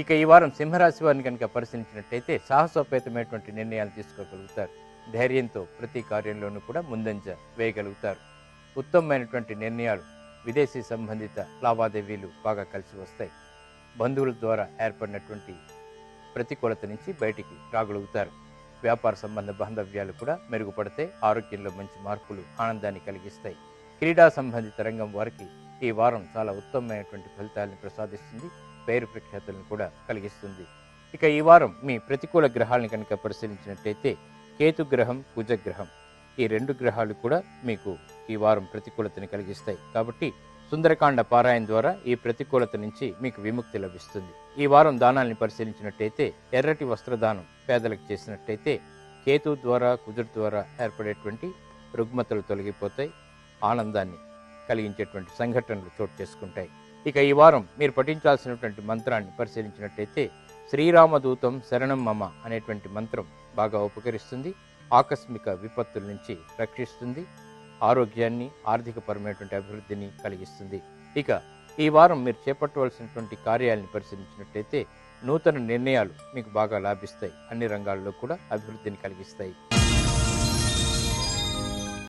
ఇక ఈ వారం సింహరాశి వారిని కనుక పరిశీలించినట్టయితే సాహసోపేతమైనటువంటి నిర్ణయాలు తీసుకోగలుగుతారు. ధైర్యంతో ప్రతి కార్యంలోనూ కూడా ముందంజ వేయగలుగుతారు. ఉత్తమమైనటువంటి నిర్ణయాలు విదేశీ సంబంధిత లావాదేవీలు బాగా కలిసి వస్తాయి. బంధువుల ద్వారా ఏర్పడినటువంటి ప్రతికూలత నుంచి బయటికి రాగలుగుతారు. వ్యాపార సంబంధ బాంధవ్యాలు కూడా మెరుగుపడతాయి. ఆరోగ్యంలో మంచి మార్పులు ఆనందాన్ని కలిగిస్తాయి. క్రీడా సంబంధిత రంగం వారికి ఈ వారం చాలా ఉత్తమమైనటువంటి ఫలితాలను ప్రసాదిస్తుంది. పేరు ప్రఖ్యాతులను కూడా కలిగిస్తుంది. ఇక ఈ వారం మీ ప్రతికూల గ్రహాలను కనుక పరిశీలించినట్టయితే కేతు గ్రహం కుజగ్రహం ఈ రెండు గ్రహాలు కూడా మీకు ఈ వారం ప్రతికూలతని కలిగిస్తాయి. కాబట్టి సుందరకాండ పారాయణ ద్వారా ఈ ప్రతికూలత నుంచి మీకు విముక్తి లభిస్తుంది. ఈ వారం దానాల్ని పరిశీలించినట్టయితే ఎర్రటి వస్త్రదానం పేదలకు చేసినట్టయితే కేతు ద్వారా కుజుడు ద్వారా ఏర్పడేటువంటి రుగ్మతలు తొలగిపోతాయి. ఆనందాన్ని కలిగించేటువంటి సంఘటనలు చోటు చేసుకుంటాయి. ఇక ఈ వారం మీరు పఠించాల్సినటువంటి మంత్రాన్ని పరిశీలించినట్టయితే శ్రీరామదూతం శరణం మమ అనేటువంటి మంత్రం బాగా ఉపకరిస్తుంది ఆకస్మిక విపత్తుల నుంచి రక్షిస్తుంది ఆరోగ్యాన్ని ఆర్థికపరమైనటువంటి అభివృద్ధిని కలిగిస్తుంది. ఇక ఈ వారం మీరు చేపట్టవలసినటువంటి కార్యాలను పరిశీలించినట్టయితే నూతన నిర్ణయాలు మీకు బాగా లాభిస్తాయి అన్ని రంగాల్లో కూడా అభివృద్ధిని కలిగిస్తాయి.